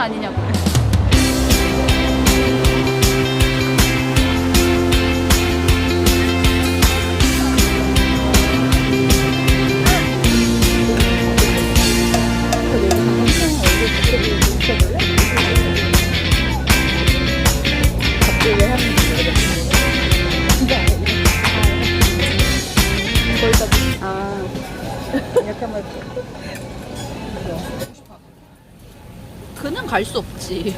학생 아니냐고. 이렇게 한번 갈 수 없지.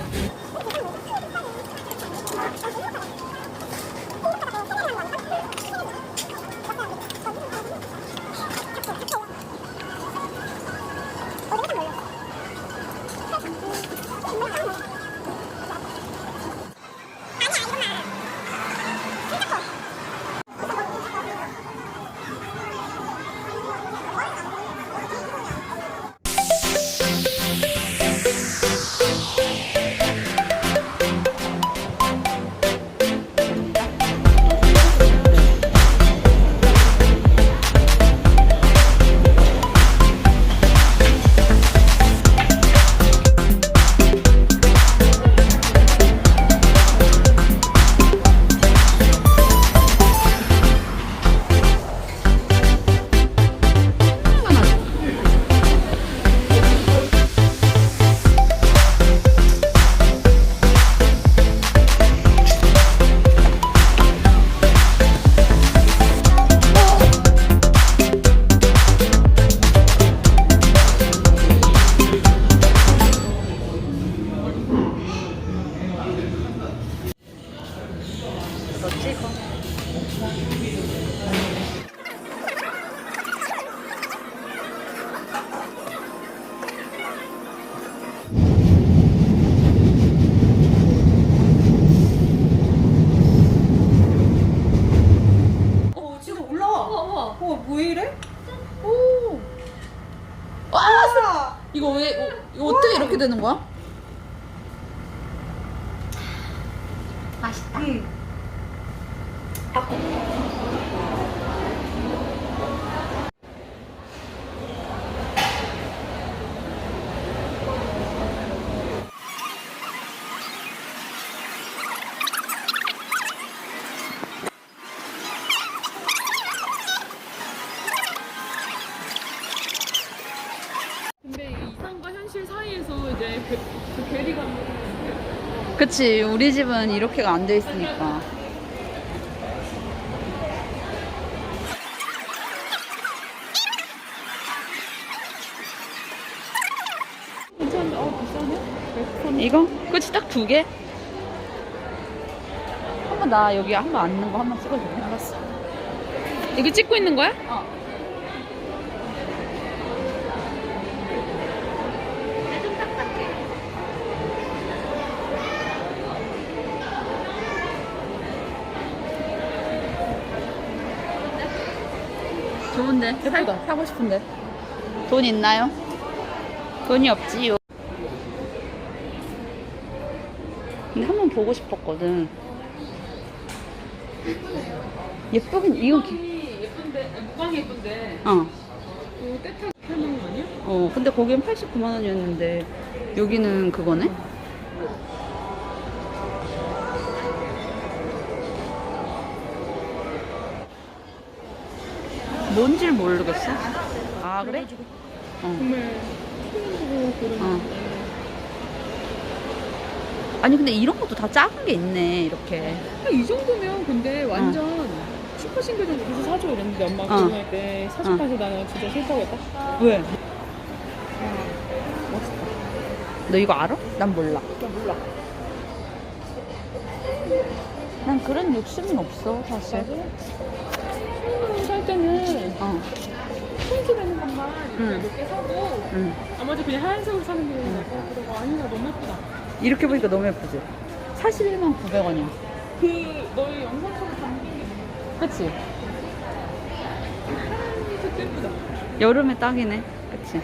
뭐 이래? 오. 와! 이거 왜, 어, 이거 어떻게 이렇게 되는 거야? 맛있다. 응. 근데 이 이상과 현실 사이에서 이제 그, 그 괴리감 그치, 우리 집은 이렇게가 안 돼 있으니까. 괜찮은데 어 비싸네? 이거? 그치, 딱 두 개? 한 번 나 여기 한 번 앉는 거 한 번 찍어줄래? 알았어. 이거 찍고 있는 거야? 어. 좋은데 사, 사고 싶은데 돈 있나요? 돈이 없지요 근데 한 번 보고 싶었거든 예쁘긴 기- 무광이 예쁜데 무광이 예쁜데 어. 이거 거 아니야? 어, 근데 거기는 89만 원이었는데 여기는 그거네? 뭔지 모르겠어. 아, 그래? 어. 정말 처음 보고 그런 어. 아니, 근데 이런 것도 다 작은 게 있네, 이렇게. 이 정도면 근데 완전 슈퍼싱글 정도 그래서 사줘 이랬는데 엄마가 어. 결혼할 때 사줘서 나는 진짜 싫다고 왜? 멋있다 너 이거 알아? 난 몰라. 나 몰라 난 그런 욕심은 없어, 사실. 나도 살 때는 어, 포인트 되는 것만 응. 몇 개 사고 응. 나머지 그냥 하얀색으로 사는 게 어, 그러고 아니야 너무 예쁘다 이렇게 보니까 너무 예쁘지? 41만 900원이야. 그 너의 영상처럼 담긴 게 그치? 진짜 예쁘다 여름에 딱이네. 그치?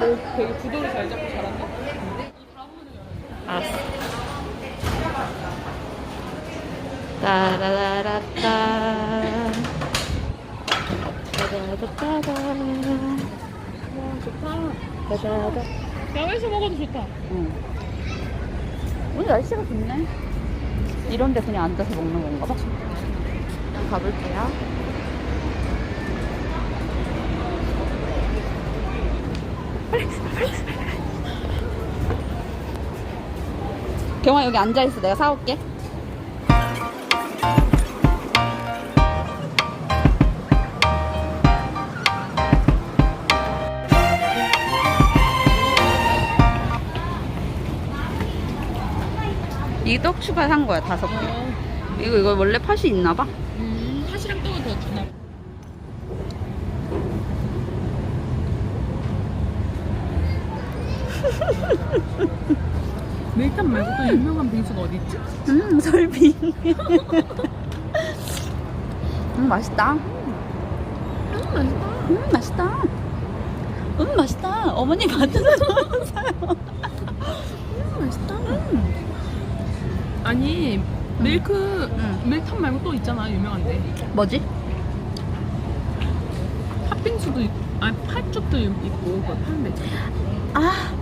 너 되게 구도를 잘 잡고 잘한다? 알았어. 따라라라따. 따다다따다. 와 좋다 따다다. 야외에서 먹어도 좋다 응. 오늘 날씨가 좋네. 이런데 그냥 앉아서 먹는 건가 봐. 가볼게요. 경아 여기 앉아 있어. 내가 사올게. 이떡 추가한 거야 다섯 개. 어, 이거 이거 원래 팥이 있나 봐. 음, 팥이랑 떡을 더 주나? 봐. 밀탄 말고 또 유명한 빙수가 어디 있지? 음 설빙. 음 맛있다. 음, 맛있다. 음 맛있다. 음 맛있다. 어머니 만들어서 사요. 음, 맛있다. 아니 밀크 응. 밀탄 말고 또 있잖아 유명한데 뭐지? 팥빙수도 있, 아니 팥죽도 있고 그거 파는 데 있잖아. 아